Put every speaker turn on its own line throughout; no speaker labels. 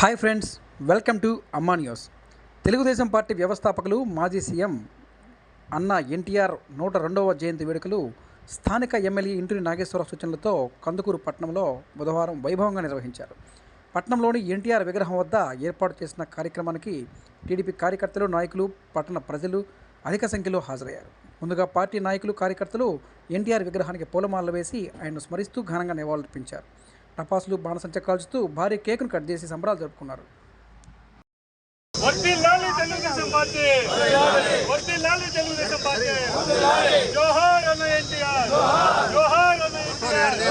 Hi friends welcome to Amma news. Telugu Desam party వ్యవస్థాపకులు మాజీ CM అన్న ఎన్టీఆర్ నూట రెండవ జయంతి వేడుకలు స్థానిక ఎమ్మెల్యే ఇంటూరి నాగేశ్వర సూచనలతో కందుకూరు పట్టణంలో బుధవారం వైభవంగా నిర్వహించారు. పట్టణంలోని ఎన్టీఆర్ విగ్రహం వద్ద ఏర్పాటు చేసిన కార్యక్రమానికి టీడీపీ కార్యకర్తలు నాయకులు పట్టణ ప్రజలు అధిక సంఖ్యలో హాజరయ్యారు. ముందుగా పార్టీ నాయకులు కార్యకర్తలు ఎన్టీఆర్ విగ్రహానికి పూలమాలలు వేసి ఆయన్ను స్మరిస్తూ ఘనంగా నివాళులర్పించారు. టపాసులు బాణసంచ కాల్చుతూ భారీ కేకును కట్ చేసి సంబరాలు జరుపుకున్నారు.
వర్ధిల్లాలి తెలుగుదేశం పార్టీ. వర్ధిల్లాలి తెలుగుదేశం పార్టీ. జోహార్ అన్న ఎన్టీఆర్. జోహార్ అన్న ఎన్టీఆర్.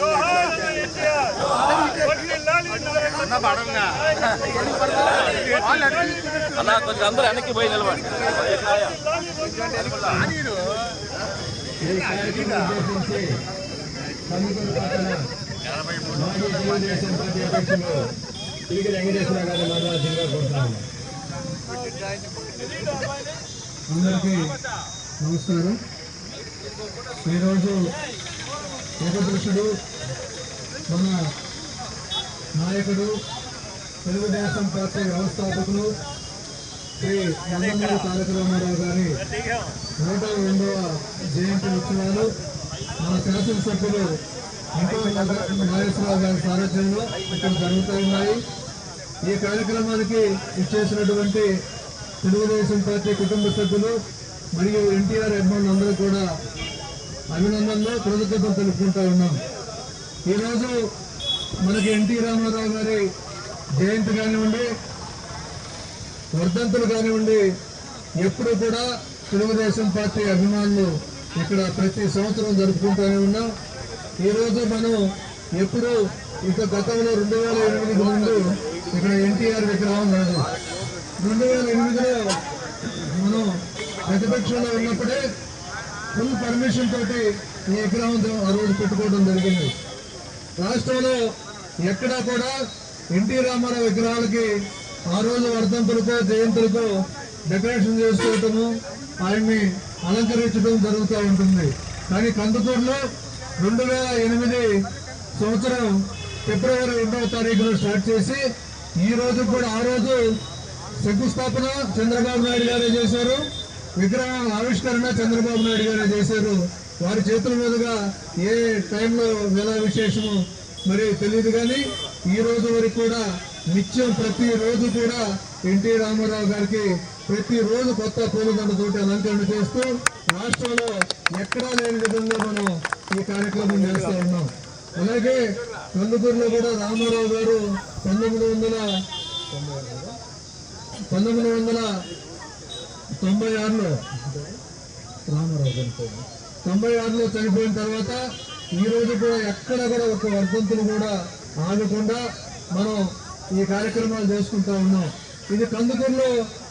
జోహార్ అన్న ఎన్టీఆర్. వర్ధిల్లాలి నరేంద్ర మోదీ
అన్న కొంచెం అందరూ వెనక్కి పోయి నిలబడి.
మాజీ తెలుగుదేశం పార్టీ అధ్యక్షులు తిరిగి వెంకటేశ్వర గారి మాట్లాడాల్సిందిగా కోరుతున్నాను అందరికీ నమస్కారం ఈరోజు ఏకపురుషుడు మన నాయకుడు తెలుగుదేశం పార్టీ వ్యవస్థాపకులు శ్రీ నందమూరి తారక రామారావు గారి నూట రెండవ జయంతి ఉత్సవాలు మన శాసనసభ్యులు ఇంకో నాగేశ్వరరావు గారి సారథ్యంలో ఇక్కడ జరుగుతూ ఉన్నాయి. ఈ కార్యక్రమానికి ఇచ్చేసినటువంటి తెలుగుదేశం పార్టీ కుటుంబ సభ్యులు మరియు ఎన్టీఆర్ అభిమానులు అందరూ కూడా అభినందనలు కృతజ్ఞతలు తెలుపుకుంటూ ఉన్నాం. ఈరోజు మనకి ఎన్టీ రామారావు గారి జయంతి కానివ్వండి వర్ధంతులు కానివ్వండి ఎప్పుడు కూడా తెలుగుదేశం పార్టీ అభిమానులు ఇక్కడ ప్రతి సంవత్సరం జరుపుకుంటూనే ఉన్నాం. ఈరోజు మనం ఎప్పుడు ఇక గతంలో రెండు వేల ఎనిమిది ముందు ఇక్కడ ఎన్టీఆర్ విగ్రహం లేదు రెండు వేల ఎనిమిదిలో మనం ప్రతిపక్షంలో ఉన్నప్పుడే ఫుల్ పర్మిషన్ తోటి ఈ విగ్రహం ఆ రోజు పెట్టుకోవడం జరిగింది. రాష్ట్రంలో ఎక్కడా కూడా ఎన్టీ రామారావు విగ్రహాలకి ఆ రోజు వర్ధంతులతో జయంతులతో డెకరేషన్ చేసుకోవటము ఆయన్ని అలంకరించడం జరుగుతూ ఉంటుంది. కానీ కందుకూరులో రెండు వేల ఎనిమిది సంవత్సరం ఫిబ్రవరి రెండవ తారీఖున స్టార్ట్ చేసి ఈ రోజు కూడా ఆ రోజు శంకుస్థాపన చంద్రబాబు నాయుడు గారే చేశారు. విగ్రహం ఆవిష్కరణ చంద్రబాబు నాయుడు గారే చేశారు. వారి చేతుల మీదుగా ఏ టైంలో వేళ విశేషము మరి తెలియదు కానీ ఈ రోజు వరకు కూడా నిత్యం ప్రతిరోజు కూడా ఎన్టీ రామారావు గారికి ప్రతిరోజు కొత్త పూలదండతోటి అలంకరణ చేస్తూ రాష్ట్రంలో ఎక్కడా లేని విధంగా మనం ఈ కార్యక్రమం చేస్తూ ఉన్నాం. అలాగే కందుకూరులో కూడా రామారావు గారు పంతొమ్మిది వందల పంతొమ్మిది వందల తొంభై ఆరులో రామారావు చనిపోయింది తొంభై ఆరులో చనిపోయిన తర్వాత ఈ రోజు కూడా ఎక్కడ కూడా ఒక వర్ధంతులు కూడా ఆగకుండా మనం ఈ కార్యక్రమాలు చేసుకుంటా ఉన్నాం. ఇది కందుకూరులో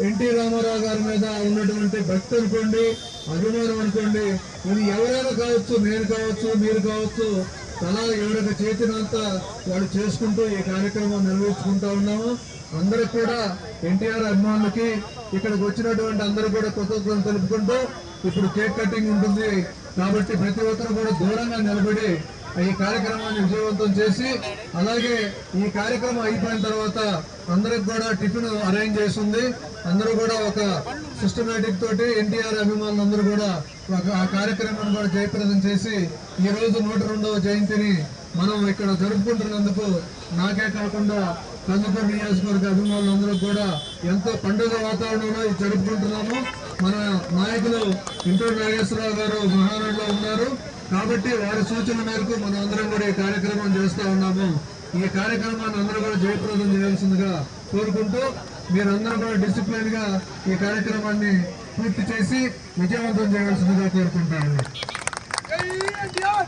ఎన్టీ రామారావు గారి మీద ఉన్నటువంటి భక్తి అనుకోండి అభిమానం అనుకోండి. ఇది ఎవరైనా కావచ్చు నేను కావచ్చు మీరు కావచ్చు తలా ఎవరికి చేతినంత వాళ్ళు చేసుకుంటూ ఈ కార్యక్రమం నిర్వహించుకుంటా ఉన్నాము. అందరికి కూడా ఎన్టీఆర్ అభిమానులకి ఇక్కడికి వచ్చినటువంటి అందరూ కూడా కృతజ్ఞతలు తెలుపుకుంటూ ఇప్పుడు కేక్ కటింగ్ ఉంటుంది. కాబట్టి ప్రతి ఒక్కరు కూడా దూరంగా నిలబడి ఈ కార్యక్రమాన్ని విజయవంతం చేసి అలాగే ఈ కార్యక్రమం అయిపోయిన తర్వాత అందరికి కూడా టిఫిన్ అరేంజ్ చేస్తుంది అందరూ కూడా ఒక సిస్టమేటిక్ తోటి ఎన్టీఆర్ అభిమానులు అందరూ కూడా ఒక ఆ కార్యక్రమాన్ని కూడా జయప్రదం చేసి ఈ రోజు నూట రెండవ జయంతిని మనం ఇక్కడ జరుపుకుంటున్నందుకు నాకే కాకుండా కందుకూరు నియోజకవర్గ అభిమానులందరూ కూడా ఎంతో పండుగ వాతావరణంలో ఇది జరుపుకుంటున్నాము. మన నాయకులు ఇంటూరు నాగేశ్వరరావు గారు మహానాడులో ఉన్నారు. కాబట్టి వారి సూచన మేరకు మనం అందరం కూడా ఈ కార్యక్రమం చేస్తూ ఉన్నాము. ఈ కార్యక్రమాన్ని అందరూ కూడా జయప్రదం చేయాల్సిందిగా కోరుకుంటూ మీరందరూ కూడా డిసిప్లిన్గా ఈ కార్యక్రమాన్ని పూర్తి చేసి విజయవంతం చేయాల్సిందిగా కోరుకుంటాను
జోహార్